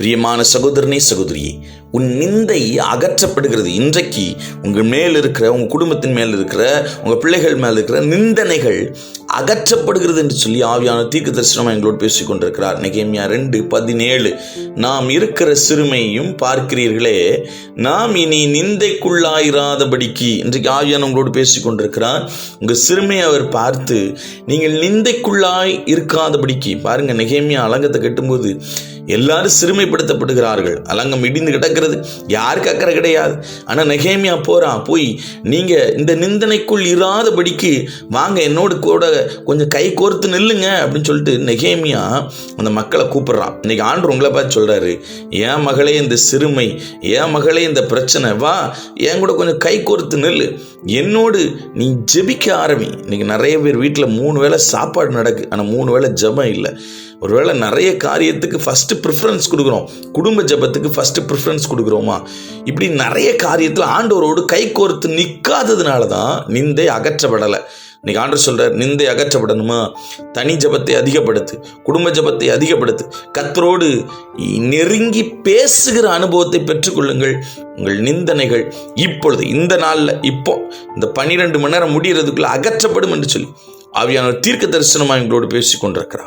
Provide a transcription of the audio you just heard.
பிரியமான சகோதரனே சகோதரியே உன் நிந்தை அகற்றப்படுகிறது. இன்றைக்கு உங்கள் மேல் இருக்கிற உங்கள் குடும்பத்தின் மேல் இருக்கிற உங்கள் பிள்ளைகள் மேல் இருக்கிற நிந்தனைகள் அகற்றப்படுகிறது என்று சொல்லி ஆவியான தீர்க்க தரிசனமாக எங்களோடு பேசிக் கொண்டிருக்கிறார். நெகேமியா ரெண்டு பதினேழு. நாம் இருக்கிற சிறுமையும் பார்க்கிறீர்களே நாம் இனி நிந்தைக்குள்ளாயிராதபடிக்கு இன்றைக்கு ஆவியான உங்களோடு பேசிக் கொண்டிருக்கிறார். உங்கள் சிறுமையை அவர் பார்த்து நீங்கள் நிந்தைக்குள்ளாய் இருக்காதபடிக்கு பாருங்க நெகேமியா அலங்கத்தை கட்டும்போது எல்லாரும் சிறுமைப்படுத்தப்படுகிறார்கள். அலங்கம் இடிந்து கிடக்கிறது. யாருக்கு அக்கறை கிடையாது. ஆனால் நெகேமியா போகிறான் போய் நீங்கள் இந்த நிந்தனைக்குள் இராதபடிக்கு வாங்க என்னோடு கூட கொஞ்சம் கை கோர்த்து நில்லுங்க அப்படின்னு சொல்லிட்டு நெகேமியா அந்த மக்களை கூப்பிட்றான் இன்னைக்கு ஆண்டு உங்களை பார்த்து சொல்கிறாரு என் மகளே இந்த சிறுமை என் மகளே இந்த பிரச்சனை வா என் கூட கொஞ்சம் கை கோர்த்து நில்லு. என்னோடு நீ ஜெபிக்க ஆரம்பி. இன்னைக்கு நிறைய பேர் வீட்டில் மூணு வேளை சாப்பாடு நடக்கு ஆனால் மூணு வேளை ஜபம் இல்லை. ஒருவேளை நிறைய காரியத்துக்கு ஃபஸ்ட்டு ப்ரிஃபரன்ஸ் கொடுக்குறோம். குடும்ப ஜெபத்துக்கு ஃபஸ்ட்டு ப்ரிஃபரன்ஸ் கொடுக்குறோமா? இப்படி நிறைய காரியத்தில் ஆண்டவரோடு கை கோர்த்து நிற்காததுனால தான் நிந்தை அகற்றப்படலை. இன்னைக்கு ஆண்டவர் சொல்கிறார் நிந்தை அகற்றப்படணுமா? தனி ஜபத்தை அதிகப்படுத்து குடும்ப ஜபத்தை அதிகப்படுத்து. கத்தரோடு நெருங்கி பேசுகிற அனுபவத்தை பெற்றுக்கொள்ளுங்கள். உங்கள் நிந்தனைகள் இப்பொழுது இந்த நாளில் இப்போ இந்த பன்னிரெண்டு மணி நேரம் முடிகிறதுக்குள்ளே அகற்றப்படும் என்று சொல்லி அவையான தீர்க்க தரிசனமாக எங்களோடு பேசி கொண்டிருக்கிறார்